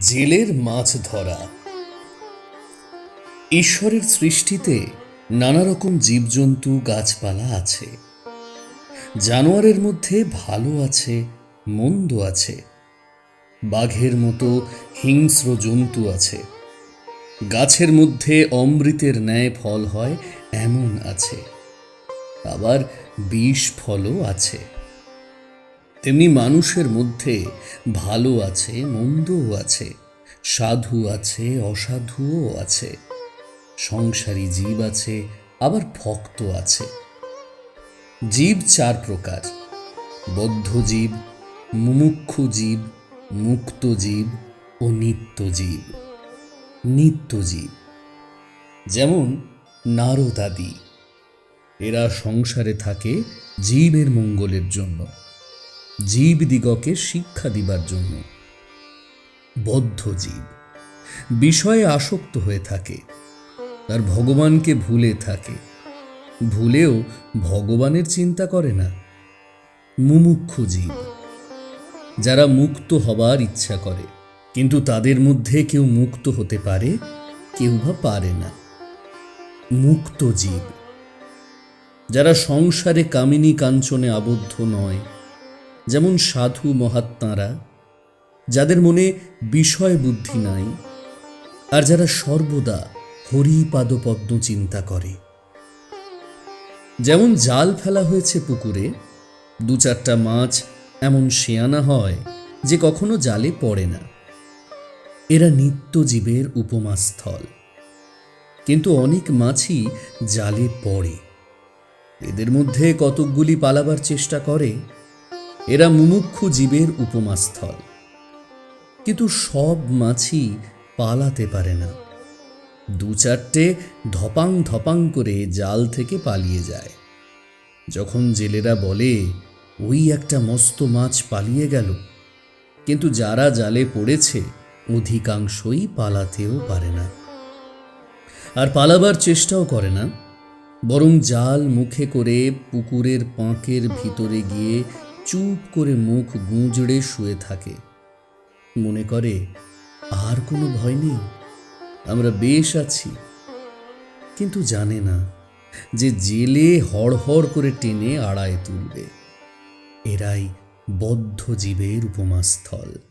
জেলের মাছ ধরা। ঈশ্বরের সৃষ্টিতে নানা রকম জীবজন্তু, গাছপালা আছে। জানোয়ারের মধ্যে ভালো আছে, মন্দ আছে। বাঘের মতো হিংস্র জন্তু আছে। গাছের মধ্যে অমৃতের ন্যায় ফল হয়, এমন আছে। আবার বিষ ফলও আছে। তেমনি মানুষের মধ্যে ভালো আছে, মন্দও আছে। সাধু আছে, অসাধুও আছে। সংসারী জীব আছে, আবার ভক্ত আছে। জীব চার প্রকার। বদ্ধ জীব, মুমুক্ষু জীব মুক্ত জীব ও নিত্য জীব নিত্য জীব যেমন নারদাদি এরা সংসারে থাকে জীবের মঙ্গলের জন্য, জীব দিগকে শিক্ষা দিবার জন্য। বদ্ধ জীব, বিষয়ে আসক্ত হয়ে থাকে, তার ভগবানকে ভুলে থাকে, ভুলেও ভগবানের চিন্তা করে না। মুমুক্ষু জীব। যারা মুক্ত হবার ইচ্ছা করে। কিন্তু তাদের মধ্যে কেউ মুক্ত হতে পারে, কেউ বা পারে না। মুক্ত জীব। যারা সংসারে কামিনী কাঞ্চনে আবদ্ধ নয়, যেমন সাধু মহাত্মারা, যাদের মনে বিষয় বুদ্ধি নাই, আর যারা সর্বদা হরিপাদপদ্ম চিন্তা করে। যেমন জাল ফেলা হয়েছে পুকুরে, দু চারটা মাছ এমন শেয়ানা হয় যে কখনো জালে পড়ে না। এরা নিত্য জীবের উপমাস্থল। কিন্তু অনেক মাছই জালে পড়ে। এদের মধ্যে কতকগুলি পালাবার চেষ্টা করে, এরা মুমুক্ষু জীবের উপমাস্থল। কিন্তু সব মাছই পালাতে পারে না। দু চারটে ধপাং ধপাং করে জাল থেকে পালিয়ে যায়। যখন জেলেরা বলে ওই একটা মস্ত মাছ পালিয়ে গেল। কিন্তু যারা জালে পড়েছে, অধিকাংশই পালাতেও পারে না। আর পালাবার চেষ্টাও করে না। বরং জাল মুখে করে পুকুরের পাঁকের ভিতরে গিয়ে চুপ করে মুখ গুঁজড়ে শুয়ে থাকে। মনে করে, আর কোনো ভয় নেই, আমরা বেশ আছি। কিন্তু জানে না যে জেলে হড়হড় করে টেনে আড়ায় তুলবে। এরাই বদ্ধ জীবের উপমাস্থল।